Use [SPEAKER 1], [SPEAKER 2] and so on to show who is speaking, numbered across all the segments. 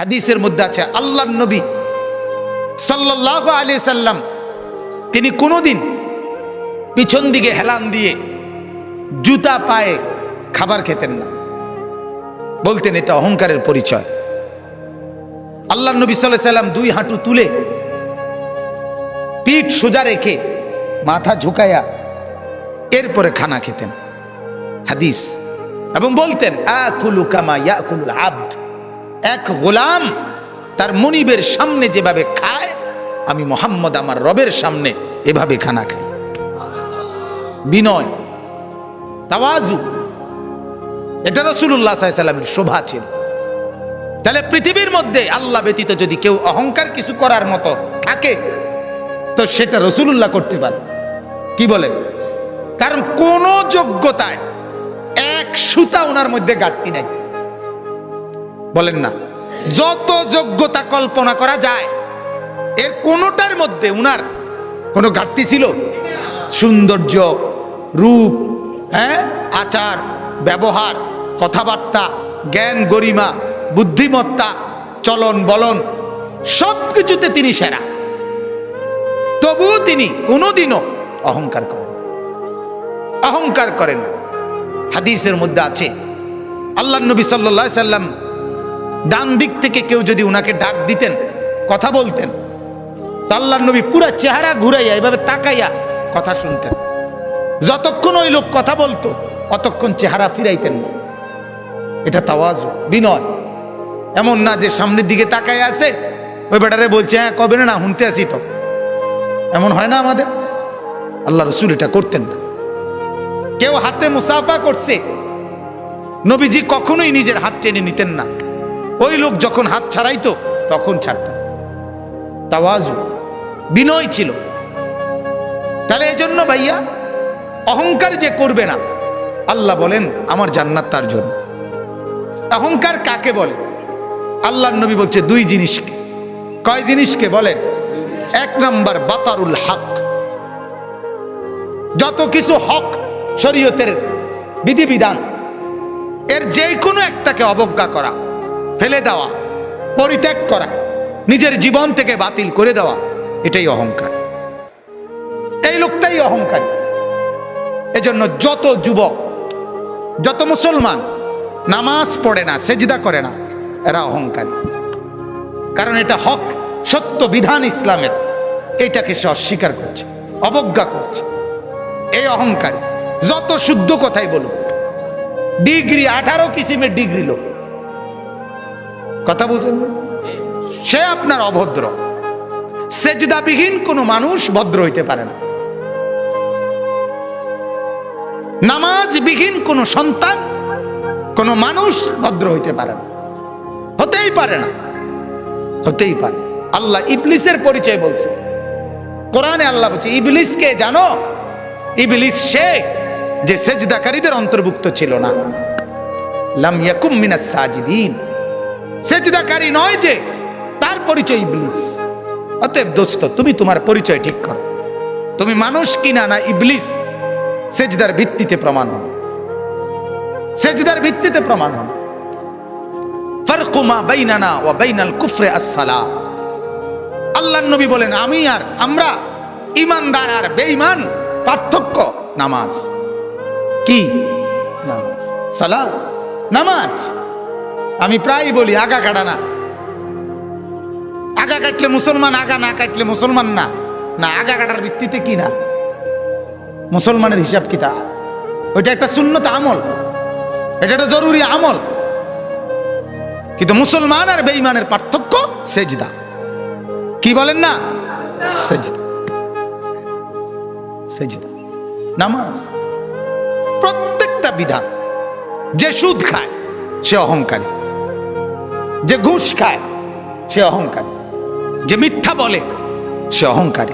[SPEAKER 1] হাদিসের মধ্যে আছে আল্লাহ নবী সাল্লাহ আলি সাল্লাম, তিনি কোনোদিন পিছন দিকে হেলান দিয়ে জুতা পায়ে খাবার খেতেন না। বলতেন এটা অহংকারের পরিচয়। আল্লাহ নবী সাল্লাহ সাল্লাম দুই হাঁটু তুলে পিঠ সোজা রেখে মাথা ঝুঁকায়া এরপরে খানা খেতেন। হাদিস। এবং বলতেন, আকুলু কামা ইয়াকুলুল আব্দ। এক গোলাম তার মনিবের সামনে যেভাবে খায়, আমি মোহাম্মদ আমার রবের সামনে এভাবে খানা খাই। বিনয়, তাওয়াজু, এটা রসুল্লাহ সাল্লামের শোভা ছিল। তাহলে পৃথিবীর মধ্যে আল্লাহ ব্যতীত যদি কেউ অহংকার কিছু করার মতো থাকে, তো সেটা রসুল্লাহ করতে পারে। কি বলে? কারণ কোন যোগ্যতায় এক সুতা ওনার মধ্যে ঘাটতি নাই। বলেন না। যত যোগ্যতা কল্পনা করা যায়, এর কোনোটার মধ্যে উনার কোনো ঘাটতি ছিল? সৌন্দর্য, রূপ হ্যাঁ? আচার, ব্যবহার, কথাবার্তা, জ্ঞান, গরিমা, বুদ্ধিমত্তা, চলন, বলন সব কিছুতে তিনি সেরা। তবুও তিনি কোনোদিনও অহংকার করেন অহংকার করেন হাদিসের মধ্যে আছে আল্লাহ নবী সাল্লা সাল্লাম ডান দিক থেকে কেউ যদি উনাকে ডাক দিতেন, কথা বলতেন, তো আল্লাহ নবী পুরা চেহারা ঘুরাইয়া, এভাবে তাকাইয়া কথা শুনতেন। যতক্ষণ ওই লোক কথা বলতো, অতক্ষণ চেহারা ফিরাইতেন না। এটা তাওয়াজ, বিনয়। এমন না যে সামনের দিকে তাকাই আছে, ওই বেটারে বলছে হ্যাঁ কবে না, শুনতে আসি তো। এমন হয় না আমাদের? আল্লাহ রসুল এটা করতেন না। কেউ হাতে মুসাফা করছে, নবীজি কখনোই নিজের হাত টেনে নিতেন না। ওই লোক যখন হাত ছাড়াইতো, তখন ছাড়তেন তাওয়াজু, বিনয় ছিল। তাহলে এই জন্য ভাইয়া, অহংকার যে করবে না, আল্লাহ বলেন, আমার জান্নাত তার জন্য। অহংকার কাকে বলে? আল্লাহর নবী বলছে, দুই জিনিসকে। কয় জিনিসকে বলেন এক নাম্বার, বাতারুল হক। যত কিছু হক শরীয়তের বিধিবিধান, এর যে কোনো একটাকে অবজ্ঞা করা। ফেলে দেওয়া, পরিত্যাগ করা, নিজের জীবন থেকে বাতিল করে দেওয়া, এটাই অহংকার। এই লোকটাই অহংকার। এজন্য যত যুবক, যত মুসলমান, নামাজ পড়ে না, সেজদা করে না, এরা অহংকারী। কারণ এটা হক, সত্য বিধান ইসলামের। এটাকে সে অস্বীকার করছে, অবজ্ঞা করছে। এই অহংকারী, যত শুদ্ধ কথাই বলুক, ডিগ্রি আঠারো কিসিমের ডিগ্রি লোক। কথা বুঝেন? সে আপনার অভদ্র। সেজদাবিহীন কোনো মানুষ ভদ্র হইতে পারে না। নামাজবিহীন কোনো সন্তান, কোনো মানুষ ভদ্র হইতে পারে না। হতেই পারে না। হতেই পারে। আল্লাহ ইবলিসের পরিচয় বলছে। কোরআনে আল্লাহ বলছে ইবলিসকে জানো? ইবলিস সে যে সেজদাকারীদের অন্তর্ভুক্ত ছিল না। লাম ইয়াকুম মিনাস সাজিদিন। সেজদাকারী নয় যে, তার পরিচয় ইবলিস। অতএব দোস্ত, তুমি তোমার পরিচয় ঠিক করো। তুমি মানুষ কিনা না ইবলিস, সেজদার ভিত্তিতে প্রমাণ হন সেজদার ভিত্তিতে প্রমাণ হন ফারকুমা বাইনানা ওয়া বাইনাল কুফরে আসসালা। আল্লাহ নবী বলেন, আমি আর আমরা ইমানদার আর বেঈমান, পার্থক্য নামাজ। কি? নামাজ। সালাত? নামাজ। আমি প্রায় বলি, আগা কাটা না। আগা কাটলে মুসলমান, আগা না কাটলে মুসলমান না। না, আগা কাটার ভিত্তিতে কি না? মুসলমানের হিসাব কিতা ওইটা একটা শূন্যতা আমল। এটা একটা জরুরি আমল। কিন্তু মুসলমান আর বেঈমানের পার্থক্য সেজদা। কি বলেন না? সেজদা। সেজদা। নামাজ। প্রত্যেকটা বিধান। যে সুদ খায়, সে অহংকারী। যে ঘুষ খায়, সে অহংকারী। যে মিথ্যা বলে, সে অহংকারী।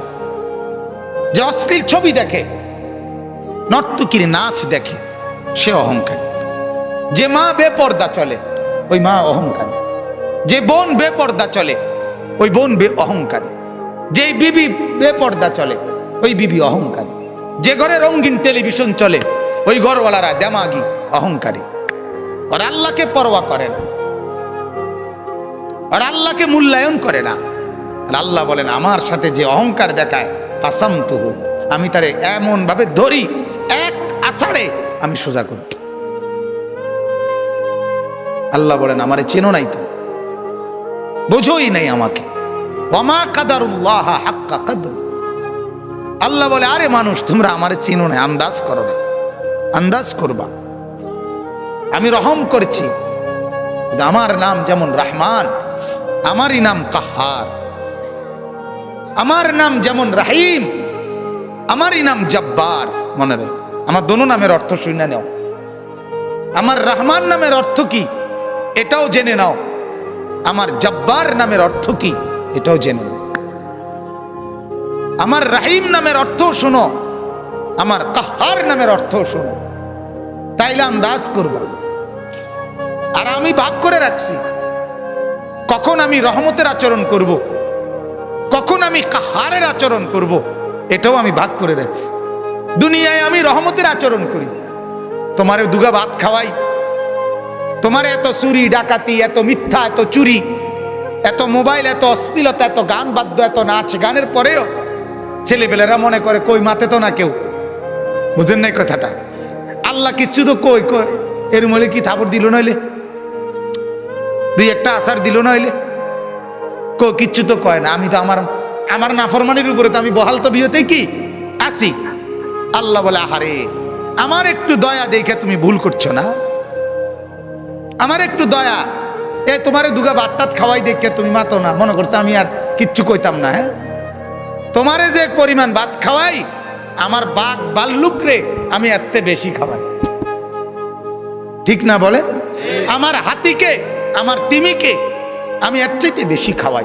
[SPEAKER 1] যে অশ্লীল ছবি দেখে, নর্তকির নাচ দেখে, সে অহংকারী। যে মা বেপর্দা চলে, ওই মা অহংকারী। যে বোন বেপর্দা চলে, ওই বোন বে অহংকারী। যে বিবি বেপর্দা চলে, ওই বিবি অহংকারী। যে ঘরে রঙিন টেলিভিশন চলে, ওই ঘরওয়ালারা দেমাগি, অহংকারী। আর আল্লাহকে পরোয়া করেন। আর আল্লাহকে মূল্যায়ন করে না। আর আল্লাহ বলেন, আমার সাথে যে অহংকার দেখায় আসাম তুহু আমি তারে এমন ভাবে ধরি, এক আষাঢ়ে আমি সোজা করি। আল্লাহ বলেন, আমারে চেনো নাই তো? বোঝোই নাই আমাকে। আল্লাহ বলে, আরে মানুষ, তোমরা আমারে চিনো না, আন্দাজ করো না। আন্দাজ করবা। আমি রহম করছি। আমার নাম যেমন রহমান আমারই নাম কাহার। আমার নাম যেমন রাহিম, আমারই নাম জব্বার। মনে রেখ, আমার দোনো নামের অর্থ শুনে নাও। আমার রহমান নামের অর্থ কি? এটাও জেনে নাও। আমার জব্বার নামের অর্থ কি? এটাও জেনে নাও। আমার রাহিম নামের অর্থ শোনো, আমার কাহার নামের অর্থ শোনো। তাইলে আন্দাজ করবা। আর আমি ভাগ করে রাখছি। কখন আমি রহমতের আচরণ করব। কখন আমি কাহারের আচরণ করব। এটাও আমি ভাগ করে রাখছি। দুনিয়ায় আমি রহমতের আচরণ করি। তোমারে দুগা ভাত খাওয়াই। তোমার এত চুরি, ডাকাতি, এত মিথ্যা, এত চুরি, এত মোবাইল, এত অশ্লীলতা, এত গান বাদ্য, এত নাচ গানের পরেও ছেলেপেলেরা মনে করে, কই, মাতে তো না কেউ? বুঝেন নাই কথাটা? আল্লাহ কিচ্ছু তো কই কই? এর মলে কি থাপড় দিল নইলে? দুই একটা আচার দিল নইলে কো কিচ্ছু তো কয় না। আমি তো আমার আমার নাফরমানির উপরে তো আমি বহাল তো বিয়েতেই কি? আছি। আল্লাহ বলে আহারে আমার একটু দয়া দেখে তুমি ভুল করছ না? আমার একটু দয়া। এ তোমারে দুগা বাট্টাত খাওয়াই দেখে তুমি মাতো না। মনে করছ আমি আর কিচ্ছু কইতাম না হ্যাঁ? তোমারে যে পরিমাণ ভাত খাওয়াই আমার বাঘ বাল্লুক রে আমি এত বেশি খাওয়াই। ঠিক না বলে আমার হাতিকে আমার তিমিকে আমি এর চাইতে বেশি খাওয়াই।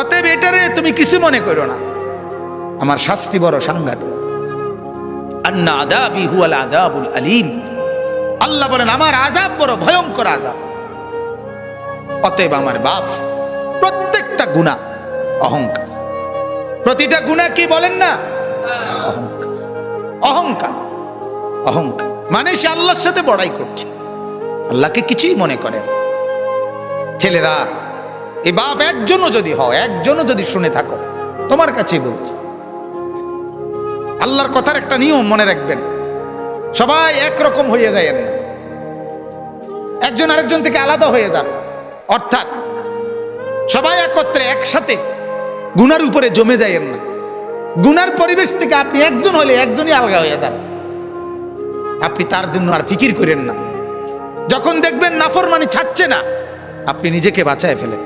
[SPEAKER 1] অতএব এটারে তুমি কিছু মনে করো না। আমার শাস্তি বড় সাংঘাতিক। আন্না আদাবি হুয়াল আদাবুল আলিম। আল্লাহ বলেন আমার আজাব বড় ভয়ঙ্কর আজাব অতএব আমার বাপ প্রত্যেকটা গুণা অহংকার। প্রতিটা গুণা কি বলেন না? অহংকার। অহংকার। অহংকার। মানে সে আল্লাহর সাথে বড়াই করছে। আল্লাহকে কিছুই মনে করে না। ছেলেরা এই বাপ একজনও যদি হয় একজনও যদি শুনে থাকো, তোমার কাছেই বলছি। আল্লাহর কথার একটা নিয়ম মনে রাখবেন, সবাই একরকম হয়ে যায় না। একজন আরেকজন থেকে আলাদা হয়ে যান। অর্থাৎ, সবাই একত্রে, একসাথে গুনার উপরে জমে যায়েন না। গুনার পরিবেশ থেকে আপনি একজন হলে একজনই আলগা হয়ে যান। আপনি তার জন্য আর ফিকির করেন না। যখন দেখবেন নাফরমানি ছাড়ছে না, আপনি নিজেকে বাঁচায় ফেলেন।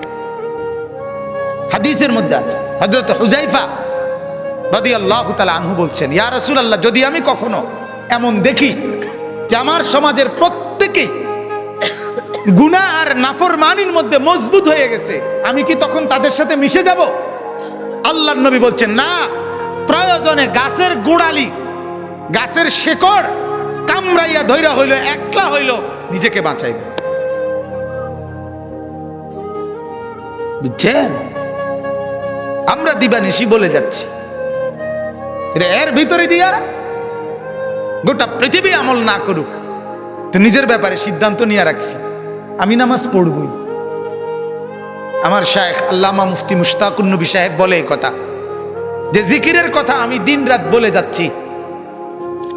[SPEAKER 1] হাদিসের মধ্যে আছে। হজরত হুজাইফা রদি আল্লাহ আনহু বলছেন, ইয়া রসুল আল্লাহ যদি আমি কখনো এমন দেখি যে আমার সমাজের প্রত্যেকেই গুনাহ আর নাফরমানির মধ্যে মজবুত হয়ে গেছে, আমি কি তখন তাদের সাথে মিশে যাব? আল্লাহ নবী বলছেন, না, প্রয়োজনে গাছের গোড়ালি, গাছের শেকড় কামড়াইয়া ধৈরা হইল, একলা হইল নিজেকে বাঁচাইবে। বুঝছেন? আমরা দিবানিশি বলে যাচ্ছি। এর ভিতরে দিয়া গোটা পৃথিবী আমল না করুক। তো নিজের ব্যাপারে সিদ্ধান্ত নিয়ে রাখছি। আমি নামাজ পড়বই। আমার শায়েখ আল্লামা মুফতি মুশতাকুর নবী সাহেব বলে এই কথা। যে জিকিরের কথা আমি দিন রাত বলে যাচ্ছি।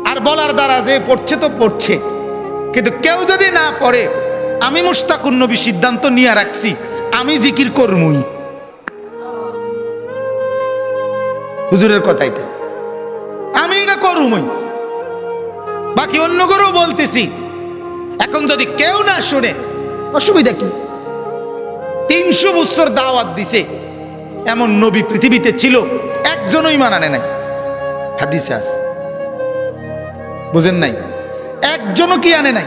[SPEAKER 1] আর বলার দ্বারা যে পড়ছে তো পড়ছে। কিন্তু কেউ যদি না পড়ে, আমি মুশতাকুর নবী সিদ্ধান্ত নিয়ে রাখছি, আমি জিকির করমুই। হুজুরের কথা এটা। আমি না করুমই। বাকি অন্য করেও বলতেছি। এখন যদি কেউ না শুনে, অসুবিধা কি? তিনশো বছর দাওয়াত দিছে, এমন নবী পৃথিবীতে ছিল, একজনই মানানে নাই। হাদিসে আছে। বুঝেন নাই? একজনও কি আনে নাই?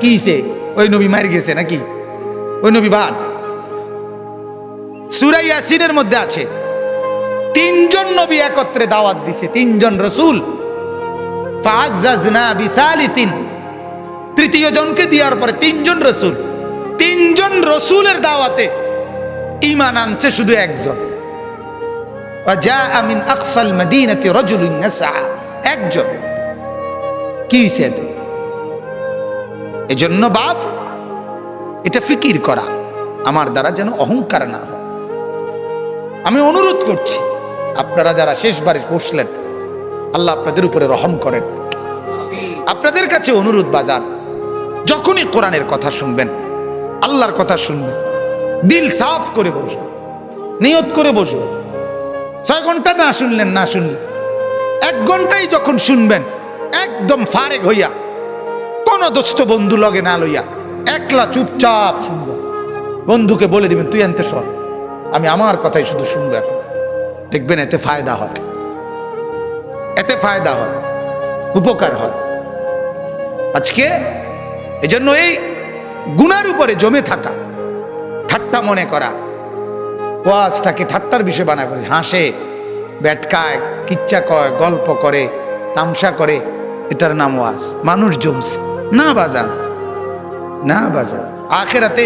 [SPEAKER 1] কি সে ওই নবী মার গেছে নাকি? ওই নবী বাদ। সুরাই ইয়াসিনের মধ্যে আছে, তিনজন নবী একত্রে দাওয়াত দিছে, তিনজন রসুল। তৃতীয় জনকে দেওয়ার পরে তিনজন রসুল। তিনজন রসুলের দাওয়াতে ইমান আনছে শুধু একজন। একজন। কি হয়েছে এজন্য বাপ, এটা ফিকির করা আমার দ্বারা যেন অহংকার না হয়। আমি অনুরোধ করছি, আপনারা যারা শেষবারে বসলেন, আল্লাহ আপনাদের উপরে রহম করেন। আপনাদের কাছে অনুরোধ বাজার, যখনই কোরআনের কথা শুনবেন, আল্লাহর কথা শুনবেন, দিল সাফ করে বসবেন, নিয়ত করে বসবেন। ছয় ঘণ্টা না শুনলেন না শুনলেন। এক ঘন্টাই যখন শুনবেন, একদম ফারেক হইয়া কোন দোস্ত বন্ধু লগে না লইয়া একলা চুপচাপ শুনবেন বন্ধুকে বলে দিবেন, তুই আনতে সর। আমি আমার কথাই শুধু শুনব এখন। দেখবেন এতে ফায়দা হয়। এতে ফায়দা হয়। উপকার হয়। আজকে এজন্য এই গুনার উপরে জমে থাকা, ঠাট্টা মনে করা, ওয়াজটাকে ঠাট্টার বিষয় বানা করে হাসে, ব্যাটকায়, কিচ্ছা কয়, গল্প করে, তামসা করে, এটার নাম ওয়াজ। মানুষ জমছে। না বাজান না বাজান। আখেরাতে